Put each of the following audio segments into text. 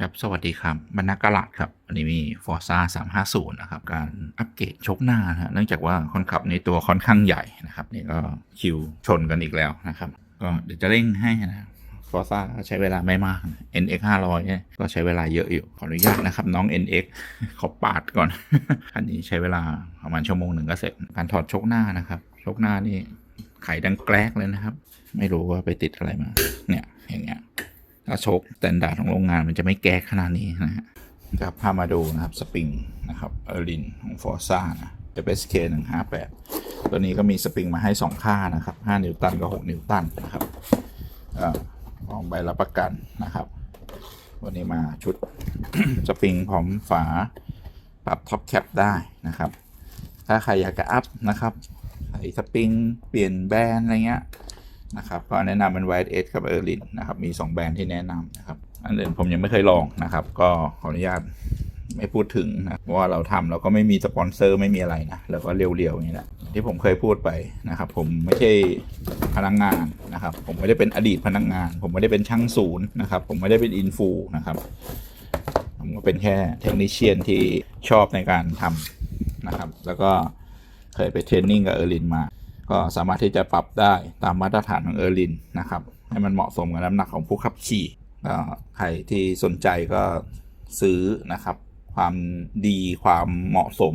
ครับ สวัสดีครับบรรณากาลัดครับ อันนี้มี Forza 350 นะครับ การอัปเกรดชกหน้านะฮะเนื่องจากว่าคนขับในตัวค่อนข้างใหญ่นะครับ นี่ก็คิวชนกันอีกแล้วนะครับ ก็เดี๋ยวจะเร่งให้นะ Forza ใช้เวลาไม่มากนะ NX 500เนี่ยก็ใช้เวลาเยอะอยู่ ขออนุญาตนะครับ น้อง NX ขอปาดก่อน อันนี้ใช้เวลาประมาณชั่วโมงหนึ่งก็เสร็จ การถอดชกหน้านะครับ ชกหน้านี่ไขดังแกรกเลยนะครับ ไม่รู้ว่าไปติดอะไรมา เนี่ยอย่างเงี้ย ถ้าโชคสแตนดาร์ดของโรงงานมันจะไม่แก้ขนาดนี้นะฮะจะพามาดูนะครับสปริงนะครับเออร์ลินของฟอร์ซ่านะ FSK 158 ตัวนี้ก็มีสปริงมาให้ 2 ค่านะครับ 5 นิวตันกับ 6 นิวตันนะครับเอ่อของใบรับประกันนะครับ วันนี้มาชุดสปริงพร้อมฝาปรับท็อปแคปได้นะครับ ถ้าใครอยากจะอัพนะครับใส่สปริงเปลี่ยนแบรนด์อะไรเงี้ย นะครับก็แนะนำเป็น White Edge กับ e r l i n นะครับมี 2 แบรนด์ที่แนะนำนะครับอันอื่นผมยังไม่เคยลองนะครับ ก็ขออนุญาตไม่พูดถึงนะเพราะว่าเราทำเราก็ไม่มีสปอนเซอร์ไม่มีอะไรนะแล้วก็เรียวๆอย่างนี้แหละที่ผมเคยพูดไปนะครับ ผมไม่ใช่พนักงานนะครับ ผมไม่ได้เป็นอดีตพนักงาน ผมไม่ได้เป็นช่างศูนย์นะครับ ผมไม่ได้เป็นอินฟูนะครับผมก็เป็นแค่เทคนิชเชียนที่ชอบในการทำนะครับ แล้วก็เคยไปเทรนนิ่งกับเออร์ลินมา ก็สามารถที่จะปรับได้ตามมาตรฐานของเออร์ลินนะครับ ให้มันเหมาะสมกับน้ำหนักของผู้ขับขี่ใครที่สนใจก็ซื้อนะครับ ความดีความเหมาะสม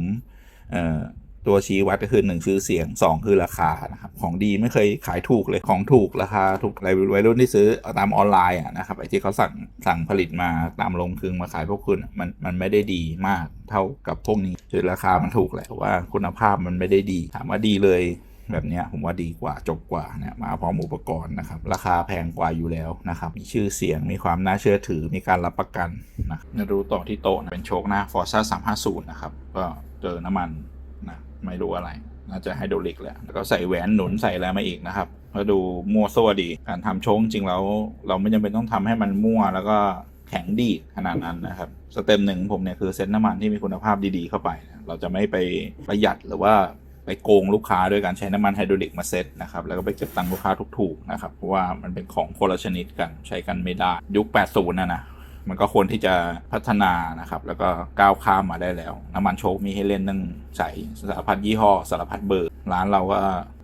ตัวชี้วัดก็คือหนึ่งชื่อเสียงสองคือราคานะครับของดีไม่เคยขายถูกเลยของถูกราคาถูกอะไรวัยรุ่นที่ซื้อตามออนไลน์นะครับไอ้ที่เขาสั่งสั่งผลิตมาตามโรงกลึงมาขายพวกคุณมันมันไม่ได้ดีมากเท่ากับพวกนี้คือราคามันถูกแหละแต่ว่าคุณภาพมันไม่ได้ดีถามว่าดีเลย แบบนี้ผมว่าดีกว่าจบกว่าเนี่ยมาพร้อมอุปกรณ์นะครับ ราคาแพงกว่าอยู่แล้วนะครับ มีชื่อเสียงมีความน่าเชื่อถือมีการรับประกันนะมาดูต่อที่โต๊ะนะเป็นโชคหน้า Forza 350 นะครับ ก็เจอน้ำมันนะไม่รู้อะไร น่าจะไฮดรอลิกแหละแล้วก็ใส่แหวนหนุนใส่อะไรมาอีกนะครับก็ดูมั่วซั่วดี การทำโชคจริงแล้วเราไม่จำเป็นต้องทำให้มันมั่วแล้วก็แข็งดีขนาดนั้นนะครับ สเต็มหนึ่งผมเนี่ยคือเซ็ตน้ำมันที่มีคุณภาพดีๆเข้าไป เราจะไม่ไปประหยัดหรือว่า ไปโกงลูกค้าด้วยการใช้น้ำมันไฮดรอลิกมาเซ็ตนะครับแล้วก็ไปเก็บตังค์ลูกค้าถูกๆนะครับเพราะว่ามันเป็นของคนละชนิดกันใช้กันไม่ได้ยุค 80นะนะมันก็ควรที่จะพัฒนานะครับ แล้วก็ก้าวข้ามมาได้แล้ว น้ำมันโชคมีให้เล่นตั้งใส่สารพัดยี่ห้อสารพัดเบอร์ ร้านเราก็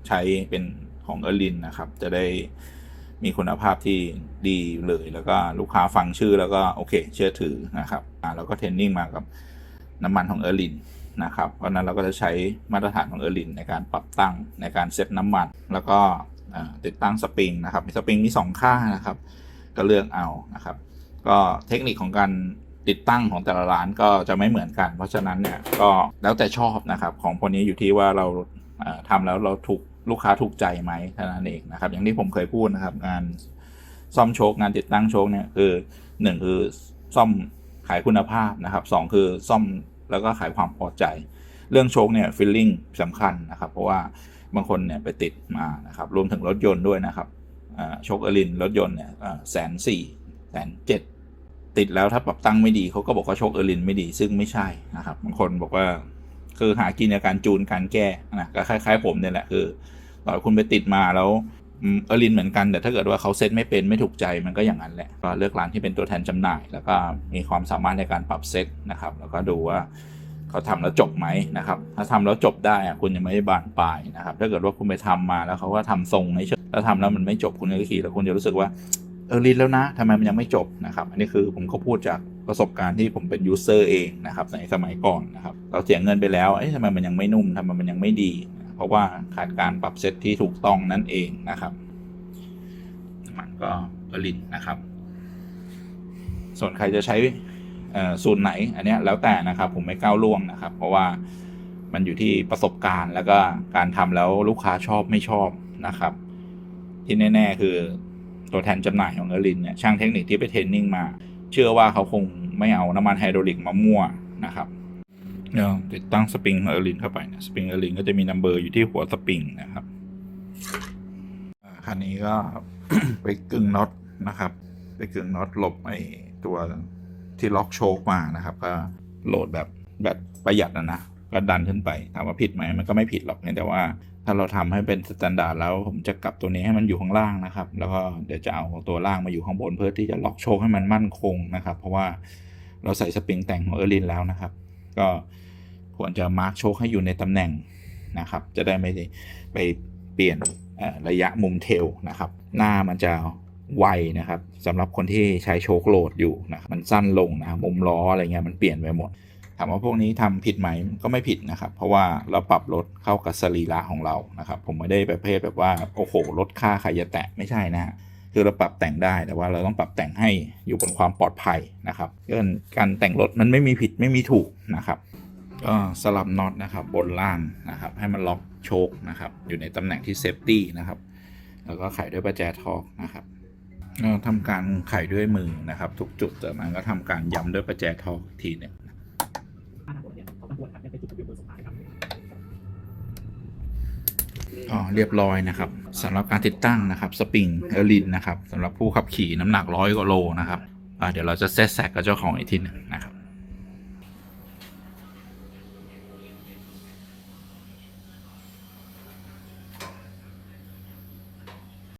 ใช้เป็นของเออร์ลินนะครับ จะได้มีคุณภาพที่ดีเลย แล้วก็ลูกค้าฟังชื่อแล้วก็โอเค เชื่อถือนะครับอ่าแล้วก็เทรนนิ่งมากับน้ำมันของเออร์ลิน นะครับ เพราะนั้นเราก็จะใช้มาตรฐานของเออร์ลินในการปรับตั้งในการเซตน้ำมัน แล้วก็ติดตั้งสปริงนะครับสปริงมี2ค่านะครับ ก็เลือกเอานะครับ ก็เทคนิคของการติดตั้งของแต่ละร้านก็จะไม่เหมือนกัน เพราะฉะนั้นเนี่ยก็แล้วแต่ชอบนะครับ ของคนนี้อยู่ที่ว่าเราอ่าทำแล้วเราถูกลูกค้าถูกใจไหมเท่านั้นเองนะครับ อย่างที่ผมเคยพูดนะครับ งานซ่อมโชคงานติดตั้งโชคเนี่ยคือหนึ่งคือซ่อมขายคุณภาพนะครับสองคือซ่อม แล้วก็ขายความพอใจ เรื่องโชคเนี่ยฟิลลิ่งสำคัญนะครับ เพราะว่าบางคนเนี่ยไปติดมานะครับรวมถึงรถยนต์ด้วยนะครับโชคเอลินรถยนต์เนี่ยแสนสี่แสนเจ็ดติดแล้วถ้าปรับตั้งไม่ดีเขาก็บอกว่าโชคเอลินไม่ดีซึ่งไม่ใช่นะครับบางคนบอกว่าคือหากินในการจูนการแก้นะก็คล้าย ๆ ผมเนี่ยแหละคือต่อคุณไปติดมาแล้ว เออรินเหมือนกันแต่ถ้าเกิดว่าเขาเซตไม่เป็นไม่ถูกใจมันก็อย่างนั้นแหละก็เลือกร้านที่เป็นตัวแทนจำหน่าย แล้วก็มีความสามารถในการปรับเซตนะครับ แล้วก็ดูว่าเขาทำแล้วจบไหมนะครับ ถ้าทำแล้วจบได้อะคุณยังไม่ได้บานปลายนะครับ ถ้าเกิดว่าคุณไปทำมาแล้วเขาก็ทำทรงไม่เฉยแล้วทำแล้วมันไม่จบคุณก็ขี่แล้วคุณจะรู้สึกว่าเออรินแล้วนะทำไมมันยังไม่จบนะครับ อันนี้คือผมก็พูดจากประสบการณ์ที่ผมเป็นยูเซอร์เองนะครับในสมัยก่อนนะครับเราเสียเงินไปแล้วเอ๊ะทำไมมันยังไม่นุ่มทำไมมันยังไม่ดี เพราะว่าขาดการปรับเซตที่ถูกต้องนั่นเองนะครับมันก็ผลิตนะครับ ส่วนใครจะใช้สูตรไหนอันนี้แล้วแต่นะครับผมไม่ก้าวล่วงนะครับ เพราะว่ามันอยู่ที่ประสบการณ์แล้วก็การทำแล้วลูกค้าชอบไม่ชอบนะครับ ที่แน่ ๆ คือตัวแทนจำหน่ายของเอลินเนี่ยช่างเทคนิคที่ไปเทรนนิ่งมา เชื่อว่าเขาคงไม่เอาน้ำมันไฮดรอลิกมามั่วนะครับ เดี๋ยวติดตั้งสปริงเอลินเข้าไปนะสปริงเอลินก็จะมีนัมเบอร์อยู่ที่หัวสปริงนะครับคันนี้ก็ไปกึ่งน็อตนะครับ ไปกึ่งน็อตหลบไอ้ตัวที่ล็อกโชคมานะครับ ก็โหลดแบบแบบประหยัดนะนะก็ดันขึ้นไปถามว่าผิดไหมมันก็ไม่ผิดหรอกเพียแต่ว่า ถ้าเราทำให้เป็นสแตนดาร์ดแล้ว ผมจะกลับตัวนี้ให้มันอยู่ข้างล่างนะครับ แล้วก็เดี๋ยวจะเอาตัวล่างมาอยู่ข้างบนเพื่อที่จะล็อกโชคให้มันมั่นคงนะครับ เพราะว่าเราใส่สปริงแต่งของเออร์ลินแล้วนะครับ ก็ควรจะมาร์กโชคให้อยู่ในตำแหน่งนะครับ จะได้ไม่ไปเปลี่ยนระยะมุมเทลนะครับ หน้ามันจะไวนะครับสำหรับคนที่ใช้โชคโหลดอยู่นะครับมันสั้นลงนะมุมล้ออะไรเงี้ยมันเปลี่ยนไปหมดถามว่าพวกนี้ทำผิดไหมก็ไม่ผิดนะครับ เพราะว่าเราปรับรถเข้ากับสรีระของเรานะครับ ผมไม่ได้ประเภทแบบว่า โอ้โหรถค่าใครจะแตะไม่ใช่นะฮะ คือเราปรับแต่งได้แต่ว่าเราต้องปรับแต่งให้อยู่บนความปลอดภัยนะครับการแต่งรถมันไม่มีผิดไม่มีถูกนะครับก็สลับน็อตนะครับบนล่างนะครับ ให้มันล็อกโชคนะครับ อยู่ในตำแหน่งที่เซฟตี้นะครับ แล้วก็ไขด้วยประแจทอกนะครับก็ทำการไขด้วยมือนะครับ ทุกจุดแต่มันก็ทำการย้ำด้วยประแจทอกอีกทีหนึง ถ้าทางบนเนี่ยเขาต้ อ๋อเรียบร้อยนะครับสำหรับการติดตั้งนะครับสปริงเอลินนะครับสำหรับผู้ขับขี่น้ำหนักร้อยกว่าโลนะครับเดี๋ยวเราจะเซตแสกกับเจ้าของอีกทีหนึ่งนะครับ